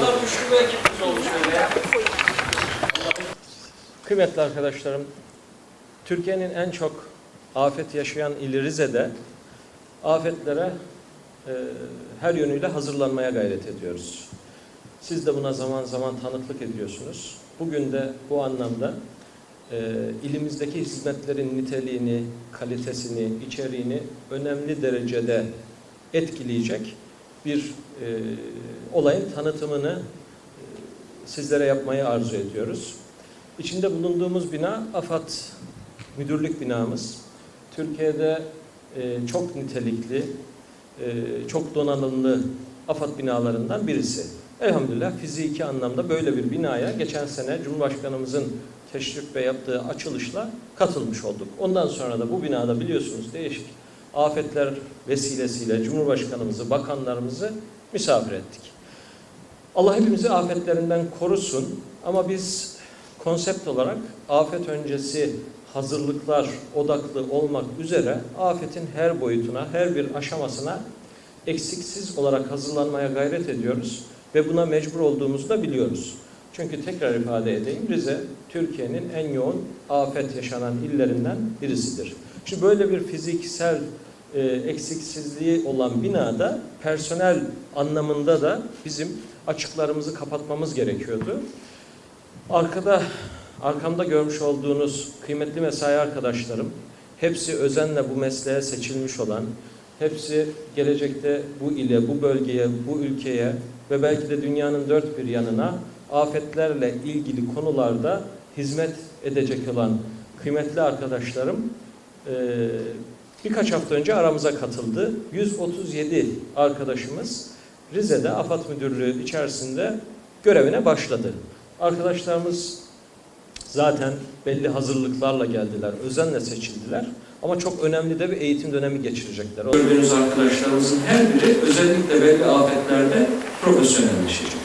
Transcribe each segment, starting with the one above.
kadar güçlü bir ekibimiz ya. Kıymetli arkadaşlarım, Türkiye'nin en çok afet yaşayan ili Rize'de afetlere e, her yönüyle hazırlanmaya gayret ediyoruz. Siz de buna zaman zaman tanıklık ediyorsunuz. Bugün de bu anlamda e, ilimizdeki hizmetlerin niteliğini, kalitesini, içeriğini önemli derecede etkileyecek bir e, olayın tanıtımını e, sizlere yapmayı arzu ediyoruz. İçinde bulunduğumuz bina AFAD müdürlük binamız. Türkiye'de e, çok nitelikli, e, çok donanımlı AFAD binalarından birisi. Elhamdülillah fiziki anlamda böyle bir binaya geçen sene Cumhurbaşkanımızın teşrif ve yaptığı açılışla katılmış olduk. Ondan sonra da bu binada biliyorsunuz değişik afetler vesilesiyle Cumhurbaşkanımızı, bakanlarımızı misafir ettik. Allah hepimizi afetlerinden korusun ama biz konsept olarak afet öncesi hazırlıklar odaklı olmak üzere afetin her boyutuna, her bir aşamasına eksiksiz olarak hazırlanmaya gayret ediyoruz ve buna mecbur olduğumuzu da biliyoruz. Çünkü tekrar ifade edeyim, Rize Türkiye'nin en yoğun afet yaşanan illerinden birisidir. Şimdi böyle bir fiziksel e, eksiksizliği olan binada personel anlamında da bizim açıklarımızı kapatmamız gerekiyordu. Arkada, arkamda görmüş olduğunuz kıymetli mesai arkadaşlarım, hepsi özenle bu mesleğe seçilmiş olan, hepsi gelecekte bu ile, bu bölgeye, bu ülkeye ve belki de dünyanın dört bir yanına afetlerle ilgili konularda hizmet edecek olan kıymetli arkadaşlarım e, birkaç hafta önce aramıza katıldı. 137 arkadaşımız Rize'de AFAD Müdürlüğü içerisinde görevine başladı. Arkadaşlarımız zaten belli hazırlıklarla geldiler, özenle seçildiler. Ama çok önemli de bir eğitim dönemi geçirecekler. Gördüğünüz arkadaşlarımızın her biri özellikle belli afetlerde profesyonelleşecek.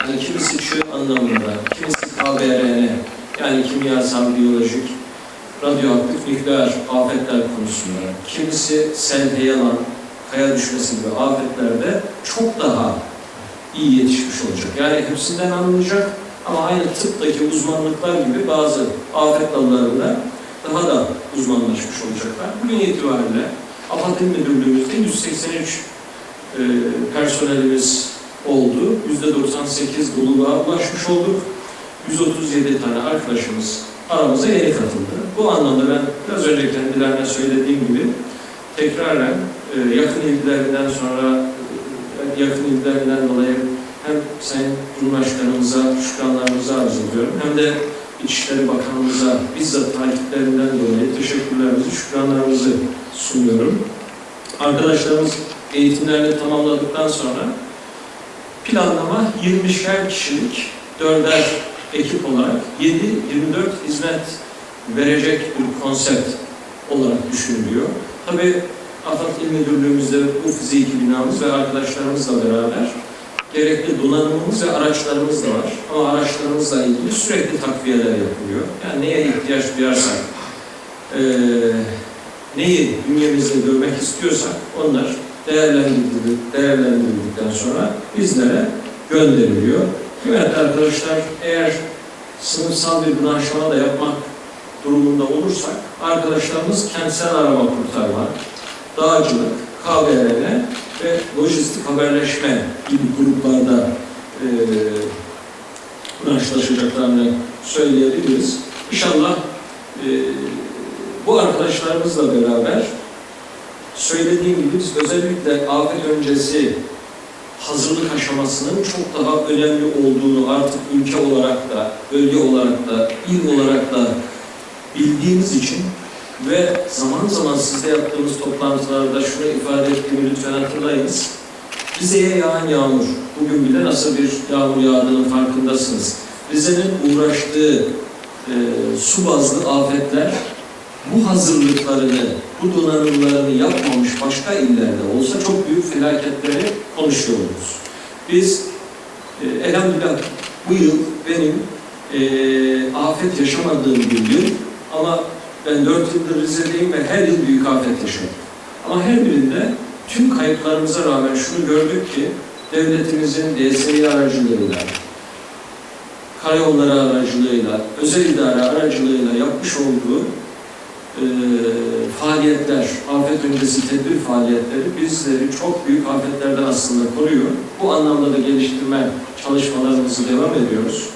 Yani kimisi çığ anlamında, kimisi KBRN, yani kimyasal, biyolojik, radyoaktif, nükleer afetler konusunda, kimisi sel, heyelan, kaya düşmesi gibi afetlerde çok daha iyi yetişmiş olacak. Yani hepsinden anlayacak ama aynı tıptaki uzmanlıklar gibi bazı afet dallarında daha da uzmanlaşmış olacaklar. Bugün itibariyle AFAD İl Müdürlüğümüzde 183 e, personelimiz oldu. %98 doluluğa ulaşmış olduk. 137 tane arkadaşımız aramıza yeni katıldı. Bu anlamda ben biraz önce kendilerine söylediğim gibi tekraren e, yakın ilgilerinden sonra e, yakın ilgilerinden dolayı hem Sayın Cumhurbaşkanımıza şükranlarımızı arz ediyorum hem de İçişleri Bakanımıza bizzat takiplerinden dolayı teşekkürlerimizi, şükranlarımızı sunuyorum. Arkadaşlarımız eğitimlerini tamamladıktan sonra planlama 20'şer kişilik dörder ekip olarak 7-24 hizmet verecek bir konsept olarak düşünülüyor. Tabii AFAD İl Müdürlüğümüzde bu fiziki binamız ve arkadaşlarımızla beraber gerekli donanımımız ve araçlarımız da var. Ama araçlarımızla ilgili sürekli takviyeler yapılıyor. Yani neye ihtiyaç duyarsak, eee neyi bünyemizde görmek istiyorsak onlar değerlendirildik, değerlendirildikten sonra bizlere gönderiliyor. Kıymetli arkadaşlar eğer sınıfsal bir branşlama da yapmak durumunda olursak arkadaşlarımız kentsel arama kurtarma, dağcılık, KBRN ve lojistik haberleşme gibi gruplarda e, branşlaşacaklarını söyleyebiliriz. İnşallah e, bu arkadaşlarımızla beraber söylediğim gibi biz özellikle afet öncesi hazırlık aşamasının çok daha önemli olduğunu artık ülke olarak da, bölge olarak da, il olarak da bildiğimiz için ve zaman zaman sizde yaptığımız toplantılarda şunu ifade ettiğimi lütfen hatırlayınız. Rize'ye yağan yağmur, bugün bile nasıl bir yağmur yağdığının farkındasınız. Rize'nin uğraştığı e, su bazlı afetler bu hazırlıklarını, bu donanımlarını yapmamış başka illerde olsa çok büyük felaketleri konuşuyoruz. Biz e, elhamdülillah bu yıl benim e, afet yaşamadığım bir yıl ama ben dört yıldır Rize'deyim ve her yıl büyük afet yaşadım. Ama her birinde tüm kayıplarımıza rağmen şunu gördük ki devletimizin DSİ aracılığıyla, karayolları aracılığıyla, özel idare aracılığıyla yapmış olduğu e, faaliyetler, afet öncesi tedbir faaliyetleri bizleri çok büyük afetlerden aslında koruyor. Bu anlamda da geliştirme çalışmalarımızı devam ediyoruz.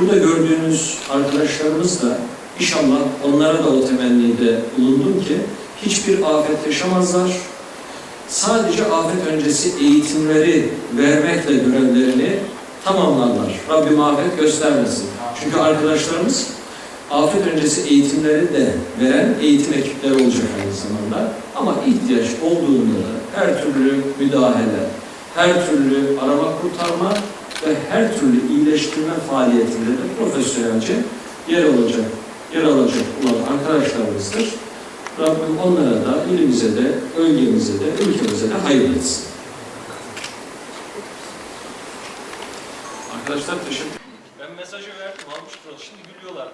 Burada gördüğünüz arkadaşlarımız da inşallah onlara da o temennide bulundum ki hiçbir afet yaşamazlar. Sadece afet öncesi eğitimleri vermekle görevlerini tamamlarlar. Rabbim afet göstermesin. Çünkü arkadaşlarımız afet öncesi eğitimleri de veren eğitim ekipleri olacak aynı zamanda. Ama ihtiyaç olduğunda da her türlü müdahale, her türlü arama kurtarma ve her türlü iyileştirme faaliyetinde de profesyonelce yer alacak, yer alacak olan arkadaşlarımızdır. Rabbim onlara da, ilimize de, bölgemize de, ülkemize de hayır etsin. Arkadaşlar teşekkür Ben mesajı verdim, almıştır. Şimdi gülüyorlar.